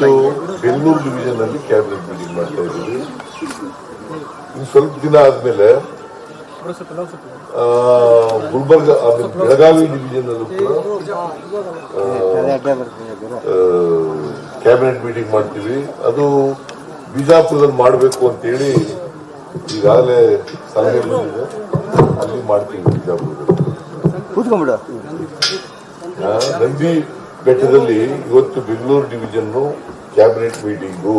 Bengaluru division ಅಲ್ಲಿ cabinet meeting ಮಾಡ್ತಾ ಇದ್ದೀವಿ. ಇನ್ನು ಸ್ವಲ್ಪ ದಿನ ಆದ್ಮೇಲೆ ಗುಲ್ಬರ್ಗ ಆಮೇಲೆ ಬೆಳಗಾವಿ ಡಿವಿಷನ್ ಅಲ್ಲೂ ಕೂಡ ಕ್ಯಾಬಿನೆಟ್ ಮೀಟಿಂಗ್ ಮಾಡ್ತೀವಿ. ಅದು ಬಿಜಾಪುರದಲ್ಲಿ ಮಾಡಬೇಕು ಅಂತೇಳಿ ಈಗಾಗಲೇ ಸಲಹೆ ಬಂದಿದೆ. ಅಲ್ಲಿ ಮಾಡ್ತೀವಿ ಬಿಜಾಪುರದಲ್ಲಿ. ನಂದಿ ಬೆಟ್ಟದಲ್ಲಿ ಇವತ್ತು ಬೆಂಗಳೂರು ಡಿವಿಷನ್ನು ಕ್ಯಾಬಿನೆಟ್ ಮೀಟಿಂಗು.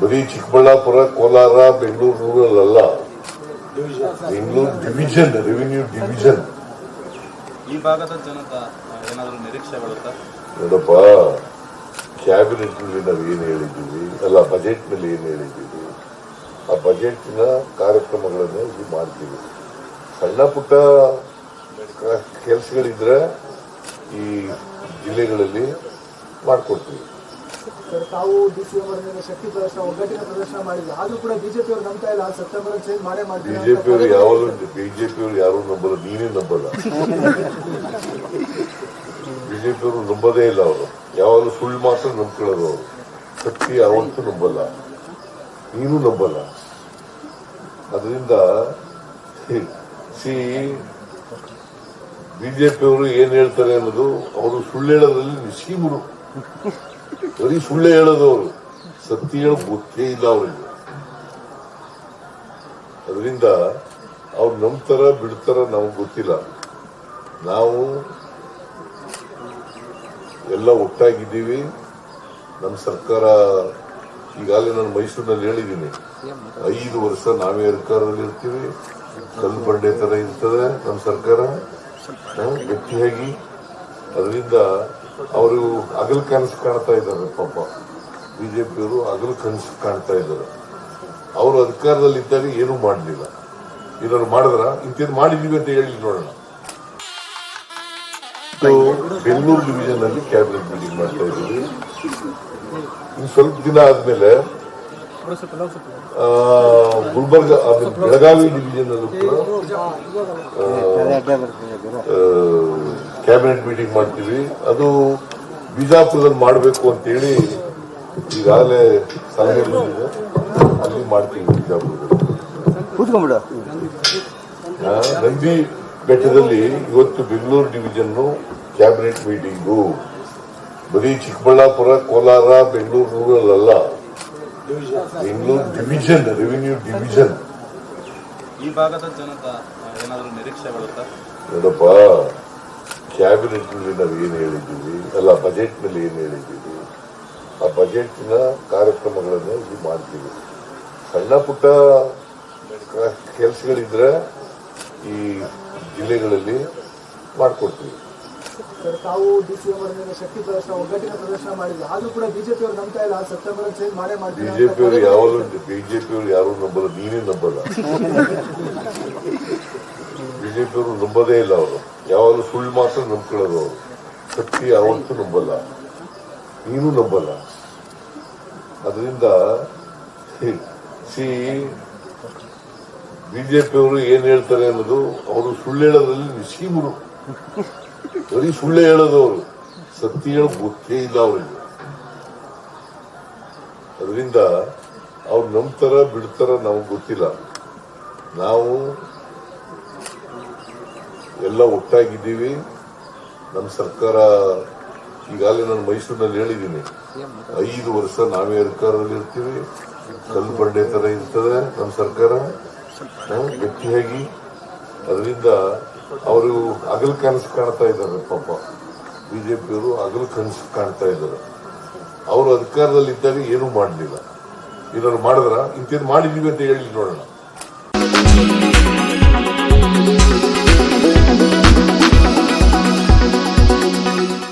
ಬರೀ ಚಿಕ್ಕಬಳ್ಳಾಪುರ ಕೋಲಾರ ಬೆಂಗಳೂರು ರೂರಲ್ ಅಲ್ಲ ಬೆಂಗಳೂರು ಡಿವಿಷನ್ ರೆವಿನ್ಯೂ ಡಿವಿಷನ್ ಈ ಭಾಗದ ಜನತಾ ಏನಾದರೂ ನಿರೀಕ್ಷೆ ಬರುತ್ತಾ? ನೋಡಪ್ಪ ಕ್ಯಾಬಿನೆಟ್ನಲ್ಲಿ ನಾವು ಏನು ಹೇಳಿದ್ದೀವಿ? ಅಲ್ಲ ಬಜೆಟ್ನಲ್ಲಿ ಏನು ಹೇಳಿದ್ದೀವಿ? ಆ ಬಜೆಟ್ನ ಕಾರ್ಯಕ್ರಮಗಳನ್ನು ಇಲ್ಲಿ ಮಾಡ್ತೀವಿ. ಸಣ್ಣ ಪುಟ್ಟ ಕೆಲಸಗಳಿದ್ರೆ ಈ ಜಿಲ್ಲೆಗಳಲ್ಲಿ ಮಾಡಿಕೊಡ್ತೀವಿ. ತಾವು ಡಿ ಸಿ ಶಕ್ತಿ ಪ್ರದರ್ಶನ ಒಗ್ಗಟ್ಟಿನ ಪ್ರದರ್ಶನ ಮಾಡಿದ್ರು. ಆದ್ರೂ ಕೂಡ ಬಿಜೆಪಿ ಅವರು ನಂಬ್ತಾ ಇಲ್ಲ. ಸೆಪ್ಟೆಂಬರ್ ಚೇಂಜ್ ಮಾಡೇ ಮಾಡ್ತೀವಿ ಅಂತ ಬಿಜೆಪಿಯವರು ಯಾವಾಗಲೂ ಬಿಜೆಪಿಯವರು ಯಾರು ನಂಬಲ್ಲ ನೀನೇ ನಂಬಲ್ಲ. ಬಿಜೆಪಿಯವರು ನಂಬೋದೇ ಇಲ್ಲ ಅವರು. ಯಾವಾಗಲೂ ಸುಳ್ಳು ಮಾತ್ರ ನಂಬ್ಕೊಳ್ಳೋದು ಅವರು. ಶಕ್ತಿ ಯಾವತ್ತೂ ನಂಬಲ್ಲ. ನೀನು ನಂಬಲ್ಲ. ಅದರಿಂದ ಸಿ ಬಿಜೆಪಿಯವರು ಏನ್ ಹೇಳ್ತಾರೆ ಅನ್ನೋದು ಅವರು ಸುಳ್ಳು ಹೇಳೋದ್ರಲ್ಲಿ ಗುರು. ಬರೀ ಸುಳ್ಳು ಹೇಳೋದು ಅವರು. ಸತ್ಯ ಹೇಳೋ ಗೊತ್ತೇ ಇಲ್ಲ ಅವರಿಗೆ. ಅದರಿಂದ ಅವ್ರು ನಂಬ್ತಾರ ಬಿಡ್ತಾರ ನಮ್ಗೆ ಗೊತ್ತಿಲ್ಲ. ನಾವು ಎಲ್ಲ ಒಟ್ಟಾಗಿದ್ದೀವಿ. ನಮ್ಮ ಸರ್ಕಾರ ಈಗಾಗಲೇ ನಾನು ಮೈಸೂರಿನಲ್ಲಿ ಹೇಳಿದ್ದೀನಿ. ಐದು ವರ್ಷ ನಾವೇ ಅಧಿಕಾರದಲ್ಲಿ ಇರ್ತೀವಿ ಕಲ್ಲು ಬಂಡೆ ತರ ಇರ್ತದೆ ನಮ್ಮ ಸರ್ಕಾರ. ಗಟ್ಟಿಯಾಗಿ. ಅದರಿಂದ ಅವರು ಹಗಲು ಕನಸು ಕಾಣ್ತಾ ಇದ್ದಾರೆ, ಪಾಪ. ಬಿಜೆಪಿಯವರು ಅಗಲ ಕನಸು ಕಾಣ್ತಾ ಇದ್ದಾರೆ. ಅವರು ಅಧಿಕಾರದಲ್ಲಿ ಇದ್ದಾಗ ಏನೂ ಮಾಡಲಿಲ್ಲ. ಏನಾದ್ರು ಮಾಡಿದ್ರ? ಇಂಥದ್ದು ಮಾಡಿದೀವಿ ಅಂತ ಹೇಳಿ ನೋಡೋಣ. ಬೆಂಗಳೂರು ಡಿವಿಷನ್ ಅಲ್ಲಿ ಕ್ಯಾಬಿನೆಟ್ ಮೀಟಿಂಗ್ ಮಾಡ್ತಾ ಇದ್ದೀವಿ. ಇನ್ನು ಸ್ವಲ್ಪ ದಿನ ಆದ್ಮೇಲೆ ಗುಲ್ಬರ್ಗ ಬೆಳಗಾವಿ ಡಿವಿಜನ್ ಅಲ್ಲೂ ಕೂಡ ಕ್ಯಾಬಿನೆಟ್ ಮೀಟಿಂಗ್ ಮಾಡ್ತೀವಿ. ಅದು ಬಿಜಾಪುರದಲ್ಲಿ ಮಾಡಬೇಕು ಅಂತೇಳಿ ಈಗಾಗಲೇ ಸಲಹೆ ಬಂದಿದೆ. ಅಲ್ಲಿ ಮಾಡ್ತೀವಿ ಬಿಜಾಪುರದಲ್ಲಿ. ನಂದಿ ಬೆಟ್ಟದಲ್ಲಿ ಇವತ್ತು ಬೆಂಗಳೂರು ಡಿವಿಜನ್ನು ಕ್ಯಾಬಿನೆಟ್ ಮೀಟಿಂಗು. ಬರೀ ಚಿಕ್ಕಬಳ್ಳಾಪುರ ಕೋಲಾರ ಬೆಂಗಳೂರು ರೂರಲ್ ಅಲ್ಲ. ಬೆಂಗಳೂರು ಡಿವಿಷನ್ ರೆವಿನ್ಯೂ ಡಿವಿಷನ್ ಈ ಭಾಗದ ಜನತ ಏನಾದರೂ ನಿರೀಕ್ಷೆ ಬರುತ್ತಾ? ನೋಡಪ್ಪ ಕ್ಯಾಬಿನೆಟ್ನಲ್ಲಿ ನಾವು ಏನು ಹೇಳಿದ್ದೀವಿ? ಅಲ್ಲ ಬಜೆಟ್ನಲ್ಲಿ ಏನು ಹೇಳಿದ್ದೀವಿ? ಆ ಬಜೆಟ್ನ ಕಾರ್ಯಕ್ರಮಗಳನ್ನು ಇಲ್ಲಿ ಮಾಡ್ತೀವಿ. ಸಣ್ಣ ಪುಟ್ಟ ಕೆಲಸಗಳಿದ್ರೆ ಈ ಜಿಲ್ಲೆಗಳಲ್ಲಿ ಮಾಡ್ಕೊಡ್ತೀವಿ. ಸರ್ ತಾವು ಡಿ ಸಿ ಎಂ ಶಕ್ತಿ ಪ್ರದರ್ಶನ ಒಗ್ಗಟ್ಟಿನ ಪ್ರದರ್ಶನ ಮಾಡಿದ್ರು ಆದ್ರೂ ಕೂಡ ಬಿಜೆಪಿ ಅವರು ನಂಬ್ತಾ ಇಲ್ಲ. ಸೆಪ್ಟೆಂಬರ್ ಚೇಂಜ್ ಮಾಡೇ ಬಿಜೆಪಿ ಬಿಜೆಪಿಯವರು ಯಾವಾಗಲೂ ಬಿಜೆಪಿಯವರು ಯಾರು ನಂಬಲ್ಲ ನೀನೇ ನಂಬಲ್ಲ. ಬಿಜೆಪಿಯವರು ನಂಬೋದೇ ಇಲ್ಲ ಅವರು. ಯಾವಾಗಲೂ ಸುಳ್ಳು ಮಾತ್ರ ನಂಬ್ಕೊಳ್ಳೋದು ಅವರು. ಶಕ್ತಿ ಯಾವತ್ತೂ ನಂಬಲ್ಲ. ನೀನು ನಂಬಲ್ಲ. ಅದರಿಂದ ಸಿ ಬಿಜೆಪಿಯವರು ಏನ್ ಹೇಳ್ತಾರೆ ಅನ್ನೋದು ಅವರು ಸುಳ್ಳು ಹೇಳೋದ್ರಲ್ಲಿ ನಿಶ್ಚೀಮರು ಬರೀ ಸುಳ್ಳು ಹೇಳೋದು ಅವರು ಸತ್ಯ ಹೇಳೋ ಗೊತ್ತೇ ಇಲ್ಲ ಅವರಿಗೆ ಅದರಿಂದ ಅವ್ರು ನಂಬ್ತಾರ ಬಿಡ್ತಾರ ನಮಗೆ ಗೊತ್ತಿಲ್ಲ ನಾವು ಎಲ್ಲ ಒಟ್ಟಾಗಿದ್ದೀವಿ ನಮ್ಮ ಸರ್ಕಾರ ಈಗಾಗಲೇ ನಾನು ಮೈಸೂರಿನಲ್ಲಿ ಹೇಳಿದ್ದೀನಿ ಐದು ವರ್ಷ ನಾವೇ ಅಧಿಕಾರದಲ್ಲಿ ಇರ್ತೀವಿ ಕಲ್ಲು ಬಂಡೆ ತರ ಇರ್ತದೆ ನಮ್ಮ ಸರ್ಕಾರ ಗಟ್ಟಿಯಾಗಿ ಅದರಿಂದ ಅವರು ಅಗಲ ಕನಸು ಕಾಣ್ತಾ ಇದ್ದಾರೆ, ಪಾಪ. ಬಿಜೆಪಿಯವರು ಅಗಲ ಕನಸು ಕಾಣ್ತಾ ಇದ್ದಾರೆ. ಅವರು ಅಧಿಕಾರದಲ್ಲಿ ಇದ್ದಾಗ ಏನೂ ಮಾಡಲಿಲ್ಲ. ಏನಾದ್ರು ಮಾಡಿದ್ರ? ಇಂಥದ್ದು ಮಾಡಿದೀವಿ ಅಂತ ಹೇಳಿ ನೋಡೋಣ.